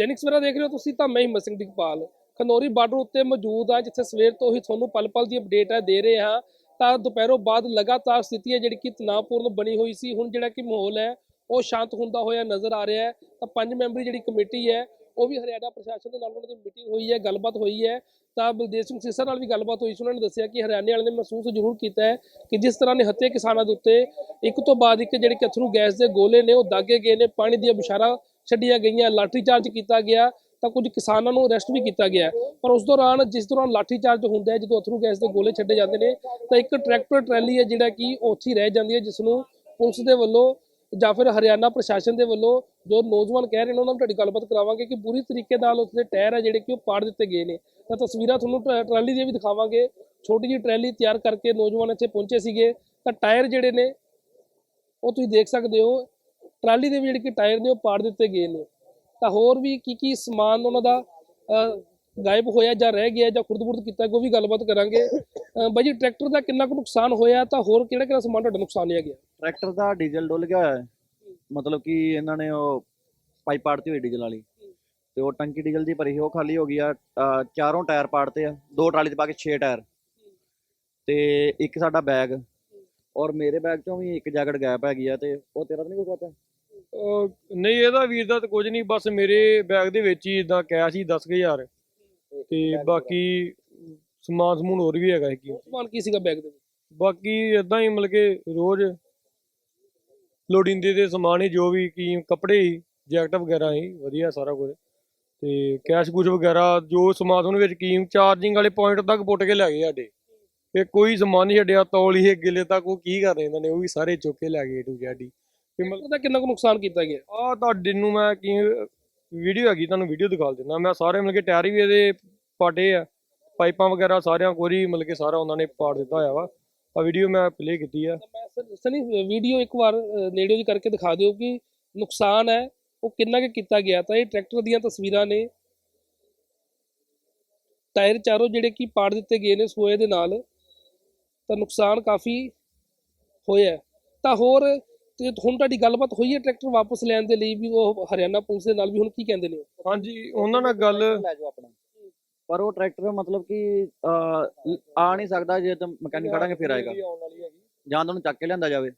ਦੈਨਿਕ ਸਵੇਰਾ ਦੇਖ ਰਹੇ ਹੋ ਤੁਸੀਂ ਤਾਂ ਮੈਂ ਹਿੰਮਤ ਸਿੰਘ ਦਿਗਪਾਲ ਖਨੌਰੀ ਬਾਰਡਰ ਉੱਤੇ ਮੌਜੂਦ ਆ ਜਿੱਥੇ ਸਵੇਰ ਤੋਂ ਹੀ ਤੁਹਾਨੂੰ ਪਲ-ਪਲ ਦੀ ਅਪਡੇਟ ਹੈ, ਦੇ ਰਹੇ ਹਾਂ। ਤਾਂ ਦੁਪਹਿਰੋਂ ਬਾਅਦ ਲਗਾਤਾਰ ਸਥਿਤੀ ਹੈ, ਜਿਹੜੀ ਕਿ ਤਣਾਅਪੂਰਨ ਬਣੀ ਹੋਈ ਸੀ। ਹੁਣ ਜਿਹੜਾ ਕਿ ਮਾਹੌਲ ਹੈ, ਉਹ ਸ਼ਾਂਤ ਹੁੰਦਾ ਹੋਇਆ ਨਜ਼ਰ ਆ ਰਿਹਾ ਹੈ। ਤਾਂ ਪੰਜ ਮੈਂਬਰੀ ਜਿਹੜੀ ਕਮੇਟੀ ਹੈ, ਉਹ ਵੀ ਹਰਿਆਣਾ ਪ੍ਰਸ਼ਾਸਨ ਦੇ ਨਾਲ ਉਹਨਾਂ ਦੀ ਮੀਟਿੰਗ ਹੋਈ ਹੈ, ਗੱਲਬਾਤ ਹੋਈ ਹੈ। ਤਾਂ ਬਲਦੇਵ ਸਿੰਘ ਸਿੱਸਾ ਨਾਲ ਵੀ ਗੱਲਬਾਤ ਹੋਈ ਸੀ। ਉਹਨਾਂ ਨੇ ਦੱਸਿਆ ਕਿ ਹਰਿਆਣੇ ਵਾਲਿਆਂ ਨੇ ਮਹਿਸੂਸ ਜ਼ਰੂਰ ਕੀਤਾ ਹੈ ਕਿ ਜਿਸ ਤਰ੍ਹਾਂ ਨਿਹੱਥੇ ਕਿਸਾਨਾਂ ਦੇ ਉੱਤੇ, ਇੱਕ ਤੋਂ ਬਾਅਦ ਇੱਕ ਜਿਹੜੇ ਕਿ ਅਥਰੂ ਗੈਸ ਦੇ ਗੋਲੇ ਨੇ, ਉਹ ਦਾਗੇ ਗਏ ਨੇ, ਪਾਣੀ ਦੀਆਂ ਬਿਸ਼ਾਰਾਂ ਛੱਡੀਆਂ ਗਈਆਂ, ਲਾਠੀ ਚਾਰਜ ਕੀਤਾ ਗਿਆ, ਤਾਂ ਕੁਝ ਕਿਸਾਨਾਂ ਨੂੰ ਅਰੈਸਟ ਵੀ ਕੀਤਾ ਗਿਆ। ਪਰ ਉਸ ਦੌਰਾਨ, ਜਿਸ ਦੌਰਾਨ ਲਾਠੀ ਚਾਰਜ ਹੁੰਦਾ ਹੈ, ਜਦੋਂ ਅਥਰੂ ਗੈਸ ਦੇ ਗੋਲੇ ਛੱਡੇ ਜਾਂਦੇ ਨੇ, ਤਾਂ ਇੱਕ ਟਰੈਕਟਰ ਟਰੈਲੀ ਹੈ, ਜਿਹੜਾ ਕਿ ਉੱਥੇ ਹੀ ਰਹਿ ਜਾਂਦੀ ਹੈ ਜਿਸ ਨੂੰ ਪੁਲਿਸ ਦੇ ਵੱਲੋਂ ਜਾਂ ਫਿਰ ਹਰਿਆਣਾ ਪ੍ਰਸ਼ਾਸਨ ਦੇ ਵੱਲੋਂ ਜੋ ਨੌਜਵਾਨ ਕਹਿ ਰਹੇ ਨੇ, ਉਹਨਾਂ ਨੂੰ ਤੁਹਾਡੀ ਗੱਲਬਾਤ ਕਰਾਵਾਂਗੇ ਕਿ ਪੂਰੀ ਤਰੀਕੇ ਨਾਲ ਉੱਥੇ ਟਾਇਰ ਹੈ ਜਿਹੜੇ ਕਿ ਉਹ ਪਾੜ ਦਿੱਤੇ ਗਏ ਨੇ। ਤਾਂ ਤਸਵੀਰਾਂ ਤੁਹਾਨੂੰ ਟ- ਟਰਾਲੀ ਦੀਆਂ ਵੀ ਦਿਖਾਵਾਂਗੇ। ਛੋਟੀ ਜਿਹੀ ਟਰਾਲੀ ਤਿਆਰ ਕਰਕੇ ਨੌਜਵਾਨ ਇੱਥੇ ਪਹੁੰਚੇ ਸੀਗੇ। ਤਾਂ ਟਾਇਰ ਜਿਹੜੇ ਨੇ, ਉਹ ਤੁਸੀਂ ਦੇਖ ਸਕਦੇ ਹੋ ਟਰਾਲੀ ਦੇ ਵੀ ਜਿਹੜੇ ਕਿ ਟਾਇਰ ਨੇ ਉਹ ਪਾੜ ਦਿੱਤੇ ਗਏ ਨੇ। ਤਾਂ ਹੋਰ ਵੀ ਕੀ ਕੀ ਸਮਾਨ ਉਹਨਾਂ ਦਾ ਗਾਇਬ ਹੋਇਆ ਜਾਂ ਰਹਿ ਗਿਆ ਜਾਂ ਖੁਰਦ-ਬੁਰਦ ਕੀਤਾ ਕੋਈ ਵੀ ਗੱਲਬਾਤ ਕਰਾਂਗੇ। ਬਾਈ ਜੀ, ਟਰੈਕਟਰ ਦਾ ਕਿੰਨਾ ਕੁ ਨੁਕਸਾਨ ਹੋਇਆ ਤਾਂ ਹੋਰ ਕਿਹੜਾ ਕਿਹੜਾ ਸਮਾਨ ਤੁਹਾਡਾ ਨੁਕਸਾਨ ਹੋਇਆ ਗਿਆ? ਟਰੈਕਟਰ ਦਾ ਡੀਜ਼ਲ ਡੁੱਲ ਗਿਆ ਹੋਇਆ ਹੈ। ਮਤਲਬ ਕਿ ਇਹਨਾਂ ਨੇ ਉਹ ਪਾਈਪ ਪਾੜਤੀ ਹੋਈ ਡੀਜ਼ਲ ਵਾਲੀ। ਤੇ ਉਹ ਟੰਕੀ ਡੀਜ਼ਲ ਦੀ ਭਰੀ ਉਹ ਖਾਲੀ ਹੋ ਗਈ ਆ। ਚਾਰੋਂ ਟਾਇਰ ਪਾੜਤੇ ਆ। ਦੋ ਟਰਾਲੀ 'ਚ ਪਾ ਕੇ 6 ਟਾਇਰ। ਤੇ ਇੱਕ ਸਾਡਾ ਬੈਗ। ਔਰ ਮੇਰੇ ਬੈਗ ਚੋਂ ਵੀ ਇੱਕ ਜੈਕਟ ਗਾਇਬ ਹੈਗੀ ਆ ਤੇ ਉਹ ਤੇਰਾ ਤਾਂ ਨਹੀਂ ਕੋਈ ਪਤਾ ਨਹੀਂ ਇਹਦਾ ਵੀਰ ਦਾ ਤਾਂ ਕੁਝ ਨਹੀਂ ਬਸ ਮੇਰੇ ਬੈਗ ਦੇ ਵਿੱਚ ਹੀ ਇਦਾਂ ਕੈਸ਼ ਹੀ 10000 ਤੇ ਬਾਕੀ ਸਮਾਨ ਸਮੂਨ ਹੋਰ ਵੀ ਹੈਗਾ ਕੀ ਸਮਾਨ ਕੀ ਸੀਗਾ ਬੈਗ ਦੇ ਵਿੱਚ? ਬਾਕੀ ਇਦਾਂ ਹੀ ਮਤਲਬ ਕਿ ਰੋਜ਼ ਲੋੜੀਂਦੇ ਦੇ ਸਮਾਨ ਹੀ ਜੋ ਵੀ ਕੀ ਕੱਪੜੇ ਹੀ ਜੈਕਟ ਵਗੈਰਾ ਹੀ ਵਧੀਆ ਸਾਰਾ ਕੁਝ। ਤੇ ਕੈਸ਼ ਕੁਝ ਵਗੈਰਾ ਜੋ ਸਮਾਨ ਉਹਦੇ ਵਿੱਚ ਕੀ ਚਾਰਜਿੰਗ ਵਾਲੇ ਪੁਆਇੰਟ ਤੱਕ ਪੁੱਟ ਕੇ ਲੈ ਗਏ ਸਾਡੇ। ਤੇ ਕੋਈ ਸਮਾਨ ਨਹੀਂ ਛੱਡਿਆ ਤੌਲੀਏ ਗਿੱਲੇ ਤੱਕ ਉਹ ਕੀ ਕਰ ਰਹੇ ਇਹਨਾਂ ਨੇ ਉਹ ਵੀ ਸਾਰੇ ਚੁੱਕ ਕੇ ਲੈ ਗਏ ਟੂ ਜੈਡੀ ਮਤਲਬ ਉਹਦਾ ਕਿੰਨਾ ਕੁ ਨੁਕਸਾਨ ਕੀਤਾ ਗਿਆ? ਆ ਤੁਹਾਡੇ ਨੂੰ ਮੈਂ ਕੀ ਵੀਡੀਓ ਹੈਗੀ ਤੁਹਾਨੂੰ ਵੀਡੀਓ ਦਿਖਾ ਦਿੰਦਾ। ਮੈਂ ਸਾਰੇ ਮਤਲਬ ਕਿ ਟਾਇਰ ਵੀ ਇਹਦੇ ਪਾਟੇ ਆ। ਪਾਈਪਾਂ ਵਗੈਰਾ ਸਾਰਿਆਂ ਕੋਰੀ ਮਤਲਬ ਕਿ ਸਾਰਾ ਉਹਨਾਂ ਨੇ ਪਾੜ ਦਿੱਤਾ ਹੋਇਆ ਵਾ। ਆ ਵੀਡੀਓ ਮੈਂ ਪਲੇ ਕੀਤੀ ਆ। ਮੈਂ ਸਨੀ ਵੀਡੀਓ ਇੱਕ ਵਾਰ ਨੇੜਿਓਂ ਦੀ ਕਰਕੇ ਦਿਖਾ ਦਿਓ ਕਿ ਨੁਕਸਾਨ ਹੈ ਉਹ ਕਿੰਨਾ ਕੁ ਕੀਤਾ ਗਿਆ। ਤਾਂ ਇਹ ਟਰੈਕਟਰ ਦੀਆਂ ਤਸਵੀਰਾਂ ਨੇ। ਟਾਇਰ ਚਾਰੋਂ ਜਿਹੜੇ ਕਿ ਪਾੜ ਦਿੱਤੇ ਗਏ ਨੇ ਸੋਏ ਦੇ ਨਾਲ ਤਾਂ ਨੁਕਸਾਨ ਕਾਫੀ ਹੋਇਆ। ਤਾਂ ਹੋਰ ਤੇ ਹੁਣ ਤੁਹਾਡੀ ਗੱਲਬਾਤ ਹੋਈ ਹੈ ਟਰੈਕਟਰ ਵਾਪਸ ਲੈਣ ਦੇ ਲਈ ਵੀ ਉਹ ਹਰਿਆਣਾ ਪੁਲਿਸ ਦੇ ਨਾਲ ਵੀ ਹੁਣ ਕੀ ਕਹਿੰਦੇ ਨੇ? ਹਾਂਜੀ ਉਹਨਾਂ ਨਾਲ ਗੱਲ ਲੈ ਜਾਓ ਆਪਣਾ। ਪਰ ਉਹ ਟਰੈਕਟਰ ਮਤਲਬ ਕਿ ਆ ਨਹੀਂ ਸਕਦਾ ਜੇ ਤਾਂ ਮਕੈਨਿਕ ਖੜਾਂਗੇ ਫਿਰ ਆਏਗਾ। ਜਾਂ ਤਾਂ ਉਹਨੂੰ ਚੱਕ ਕੇ ਲਿਆਂਦਾ ਜਾਵੇ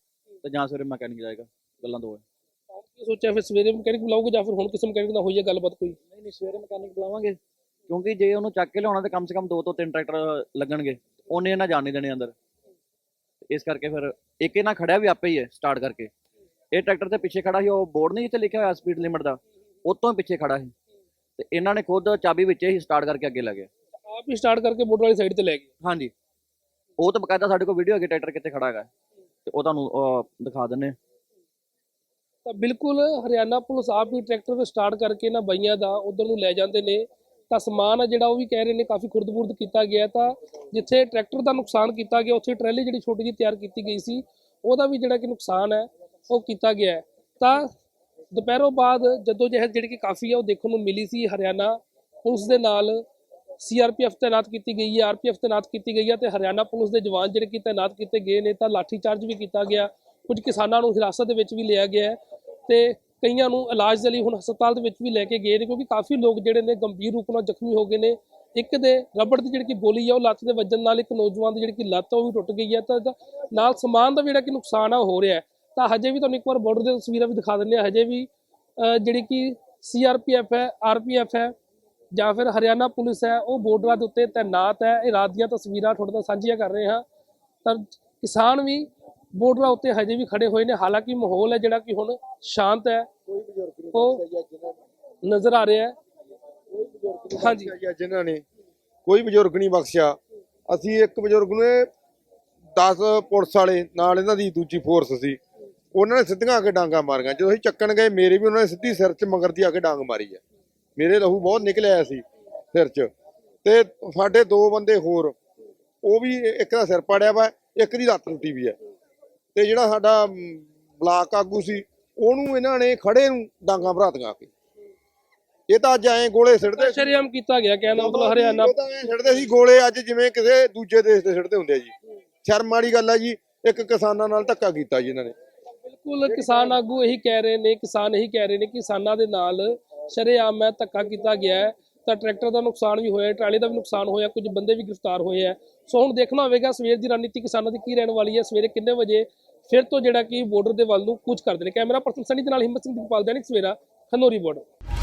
ਤੇ ਜਾਂ ਸਵੇਰੇ ਮਕੈਨਿਕ ਜਾਏਗਾ ਗੱਲਾਂ ਦੋ ਹੈ। ਕੀ ਸੋਚਿਆ ਫਿਰ ਸਵੇਰੇ ਮਕੈਨਿਕ ਬੁਲਾਓਗੇ ਜਾਂ ਫਿਰ ਹੁਣ ਕਿਸੇ ਮਕੈਨਿਕ ਨਾਲ ਹੋਈ ਹੈ ਗੱਲਬਾਤ ਕੋਈ? ਨਹੀਂ ਨਹੀਂ ਸਵੇਰੇ ਮਕੈਨਿਕ ਬੁਲਾਵਾਂਗੇ। ਕਿਉਂਕਿ ਜੇ ਉਹਨੂੰ ਚੱਕ ਕੇ ਲਿਆਉਣਾ ਤੇ ਕਮ ਸੇ ਕਮ ਦੋ ਤੋਂ ਤਿੰਨ ਟਰੈਕਟਰ ਲੱਗਣਗੇ ਉਹਨੇ ਇਹਨਾਂ ਜਾਣ ਨਹੀਂ ਦੇਣੇ ਅੰਦਰ। ਇਸ ਕਰਕੇ ਫਿਰ ਇੱਕ ਇਹਨਾਂ ਖੜਿਆ ਵੀ ਆਪੇ ਹੀ ਹੈ ਸਟਾਰਟ ਕਰਕੇ। ਇਹ ਟਰੈਕਟਰ ਤੇ ਪਿੱਛੇ ਖੜਾ ਸੀ ਉਹ ਬੋਰਡ ਨਹੀਂ ਜਿੱਥੇ ਲਿਖਿਆ ਹੋਇਆ ਸਪੀਡ ਲਿਮਟ ਦਾ ਉਹ ਤੋਂ ਪਿੱਛੇ ਖੜਾ ਸੀ। ਤੇ ਇਹਨਾਂ ਨੇ ਖੁਦ ਚਾਬੀ ਵਿੱਚ ਹੀ ਸਟਾਰਟ ਕਰਕੇ ਅੱਗੇ ਲੱਗੇ ਆਪ ਹੀ ਸਟਾਰਟ ਕਰਕੇ ਬੋਰਡਰ ਵਾਲੀ ਸਾਈਡ ਤੇ ਲੈ ਗਏ। ਹਾਂਜੀ। ਉਹ ਤਾਂ ਬਕਾਇਦਾ ਸਾਡੇ ਕੋਲ ਵੀਡੀਓ ਹੈਗੀ ਟਰੈਕਟਰ ਕਿੱਥੇ ਖੜਾ ਹੈਗਾ। ਤੇ ਉਹ ਤੁਹਾਨੂੰ ਦਿਖਾ ਦਿੰਨੇ ਹਾਂ। ਤਾਂ ਬਿਲਕੁਲ ਹਰਿਆਣਾ ਪੁਲਿਸ ਆਪ ਹੀ ਟਰੈਕਟਰ ਸਟਾਰਟ ਕਰਕੇ ਨਾ ਬਈਆਂ ਦਾ ਉਧਰ ਨੂੰ ਲੈ ਜਾਂਦੇ ਨੇ। ਤਾਂ ਸਮਾਨ ਆ ਜਿਹੜਾ ਉਹ ਵੀ ਕਹਿ ਰਹੇ ਨੇ, ਕਾਫੀ ਖੁਰਦ-ਬੁਰਦ ਕੀਤਾ ਗਿਆ ਤਾਂ ਜਿੱਥੇ ਟਰੈਕਟਰ ਦਾ ਨੁਕਸਾਨ ਕੀਤਾ ਗਿਆ, ਉੱਥੇ ਟਰੈਲੀ ਜਿਹੜੀ ਛੋਟੀ ਜਿਹੀ ਤਿਆਰ ਕੀਤੀ ਗਈ ਸੀ, ਉਹਦਾ ਵੀ ਜਿਹੜਾ ਕਿ ਨੁਕਸਾਨ ਹੈ, ਉਹ ਕੀਤਾ ਗਿਆ ਤਾਂ ਦੁਪਹਿਰੋਂ ਬਾਅਦ ਜਦੋਂ ਜਹਿਦ ਜਿਹੜੀ ਕਿ ਕਾਫੀ ਆ, ਉਹ ਦੇਖਣ ਨੂੰ ਮਿਲੀ ਸੀ ਹਰਿਆਣਾ ਪੁਲਿਸ ਦੇ ਨਾਲ ਸੀਆਰਪੀਐਫ ਤਾਇਨਾਤ ਕੀਤੀ ਗਈ ਹੈ ਆਰਪੀਐਫ ਤਾਇਨਾਤ ਕੀਤੀ ਗਈ ਹੈ ਤੇ ਹਰਿਆਣਾ ਪੁਲਿਸ ਦੇ ਜਵਾਨ ਜਿਹੜੇ ਕਿ ਤਾਇਨਾਤ ਕੀਤੇ ਗਏ ਨੇ, ਤਾਂ ਲਾਠੀ ਚਾਰਜ ਵੀ ਕੀਤਾ ਗਿਆ, ਕੁਝ ਕਿਸਾਨਾਂ ਨੂੰ ਹਿਰਾਸਤ ਦੇ ਵਿੱਚ ਵੀ ਲਿਆ ਗਿਆ ਹੈ ਤੇ ਕਈਆਂ ਨੂੰ ਇਲਾਜ ਦੇ ਲਈ ਹੁਣ ਹਸਪਤਾਲ ਦੇ ਵਿੱਚ ਵੀ ਲੈ ਕੇ ਗਏ ਨੇ, ਕਿਉਂਕਿ ਕਾਫੀ ਲੋਕ ਜਿਹੜੇ ਨੇ ਗੰਭੀਰ ਰੂਪ ਨਾਲ ਜ਼ਖਮੀ ਹੋ ਗਏ ਨੇ। ਇੱਕ ਦੇ ਰਬੜ ਦੀ ਜਿਹੜੀ ਕਿ ਗੋਲੀ ਆ, ਉਹ ਲੱਤ ਦੇ ਵੱਜਣ ਨਾਲ ਇੱਕ ਨੌਜਵਾਨ ਦੀ ਜਿਹੜੀ ਕਿ ਲੱਤ ਉਹ ਵੀ ਟੁੱਟ ਗਈ ਹੈ ਤਾਂ ਨਾਲ ਸਮਾਨ ਦਾ ਵੀ ਜਿਹੜਾ ਕਿ ਨੁਕਸਾਨ ਆ, ਉਹ ਹੋ ਰਿਹਾ ਤਾਂ ਹਜੇ ਵੀ ਤੁਹਾਨੂੰ ਇੱਕ ਵਾਰ ਬਾਰਡਰ ਦੀਆਂ ਤਸਵੀਰਾਂ ਵੀ ਦਿਖਾ ਦਿੰਦੇ ਆ ਹਜੇ ਵੀ ਜਿਹੜੀ ਕਿ ਸੀਆਰਪੀਐਫ ਹੈ ਆਰਪੀਐਫ ਹੈ, ਜਾਂ ਫਿਰ ਹਰਿਆਣਾ ਪੁਲਿਸ ਹੈ, ਉਹ ਬਾਰਡਰਾਂ ਦੇ ਉੱਤੇ ਤਾਇਨਾਤ ਹੈ। ਇਹ ਰਾਤ ਦੀਆਂ ਤਸਵੀਰਾਂ ਤੁਹਾਡੇ ਨਾਲ ਸਾਂਝੀਆਂ ਕਰ ਰਹੇ ਹਾਂ। ਤਾਂ ਕਿਸਾਨ ਵੀ ਬਾਰਡਰਾਂ ਉੱਤੇ ਹਜੇ ਵੀ ਖੜੇ ਹੋਏ ਨੇ। ਹਾਲਾਂਕਿ ਮਾਹੌਲ ਹੈ ਜਿਹੜਾ ਕਿ ਹੁਣ ਸ਼ਾਂਤ ਹੈ। ਉਹ ਨਜ਼ਰ ਆ ਰਿਹਾ ਹੈ। ਹਾਂਜੀ। ਬਖਸ਼ਿਆ ਜਿਨ੍ਹਾਂ ਨੇ। ਕੋਈ ਬਜ਼ੁਰਗ ਨਹੀਂ ਬਖਸ਼ਿਆ। ਅਸੀਂ ਇੱਕ ਬਜ਼ੁਰਗ ਨੂੰ 10 ਪੁਲਿਸ ਵਾਲੇ ਨਾਲ ਇਹਨਾਂ ਦੀ ਦੂਜੀ ਫੋਰਸ ਸੀ। ਉਹਨਾਂ ਨੇ ਸਿੱਧੀਆਂ ਆ ਕੇ ਡਾਂਗਾ ਮਾਰੀਆਂ। ਜਦੋਂ ਅਸੀਂ ਚੱਕਣ ਗਏ ਮੇਰੇ ਵੀ ਉਹਨਾਂ ਨੇ ਸਿੱਧੀ ਸਿਰ 'ਚ ਮਗਰ ਦੀ ਆ ਕੇ ਡਾਂਗ ਮਾਰੀ ਹੈ। ਮੇਰੇ ਲਹੂ ਬਹੁਤ ਨਿਕਲਿਆ ਆਇਆ ਸੀ ਸਿਰ 'ਚ। ਤੇ ਸਾਡੇ ਦੋ ਬੰਦੇ ਹੋਰ ਉਹ ਵੀ ਇੱਕ ਦਾ ਸਿਰ ਪਾੜਿਆ ਵਾ ਇੱਕ ਦੀ ਲੱਤ ਟੁੱਟੀ ਵੀ ਹੈ। ਤੇ ਜਿਹੜਾ ਸਾਡਾ ਬਲਾਕ ਆਗੂ ਸੀ ਉਹਨੂੰ ਇਹਨਾਂ ਨੇ ਖੜੇ ਨੂੰ ਡਾਂਗਾ ਭਰਾਤੀਆਂ ਆ ਕੇ। ਇਹ ਤਾਂ ਅੱਜ ਐਂ ਗੋਲੇ ਸਿੱਟਦੇ ਸੀ। ਸ਼ਰੇਆਮ ਕੀਤਾ ਗਿਆ ਕਹਿੰਦਾ ਮਤਲਬ ਹਰਿਆਣਾ। ਇਹ ਤਾਂ ਐਂ ਸੀ ਗੋਲੇ ਅੱਜ ਜਿਵੇਂ ਕਿਸੇ ਦੂਜੇ ਦੇਸ਼ ਤੇ ਛੱਡਦੇ ਹੁੰਦੇ ਆ ਜੀ। ਸ਼ਰਮ ਵਾਲੀ ਗੱਲ ਆ ਜੀ। ਇੱਕ ਕਿਸਾਨਾਂ ਨਾਲ ਧੱਕਾ ਕੀਤਾ ਜੀ ਇਹਨਾਂ ਨੇ। ਬਿਲਕੁਲ ਕਿਸਾਨ ਆਗੂ ਇਹੀ ਕਹਿ ਰਹੇ ਨੇ ਕਿਸਾਨ ਇਹੀ ਕਹਿ ਰਹੇ ਨੇ ਕਿ ਕਿਸਾਨਾਂ ਦੇ ਨਾਲ ਸ਼ਰੇਆਮ ਹੈ ਧੱਕਾ ਕੀਤਾ ਗਿਆ ਹੈ ਤਾਂ ਟਰੈਕਟਰ ਦਾ ਨੁਕਸਾਨ ਵੀ ਹੋਇਆ ਟਰਾਲੀ ਦਾ ਵੀ ਨੁਕਸਾਨ ਹੋਇਆ ਕੁਝ ਬੰਦੇ ਵੀ ਗ੍ਰਿਫਤਾਰ ਹੋਏ ਹੈ ਸੋ ਹੁਣ ਦੇਖਣਾ ਹੋਵੇਗਾ ਸਵੇਰ ਦੀ ਰਣਨੀਤੀ ਕਿਸਾਨਾਂ ਦੀ ਕੀ ਰਹਿਣ ਵਾਲੀ ਹੈ ਸਵੇਰੇ ਕਿੰਨੇ ਵਜੇ ਫਿਰ ਤੋਂ ਜਿਹੜਾ ਕਿ ਬਾਰਡਰ ਦੇ ਵੱਲ ਨੂੰ ਕੂਚ ਕਰਦੇ ਨੇ। ਕੈਮਰਾ ਪਰਸਨ ਸਨੀ ਦੇ ਨਾਲ ਹਿੰਮਤ ਸਿੰਘ ਦੀਪਾਲ, ਦੈਨਿਕ ਸਵੇਰਾ, ਖਨੋਰੀ ਬਾਰਡਰ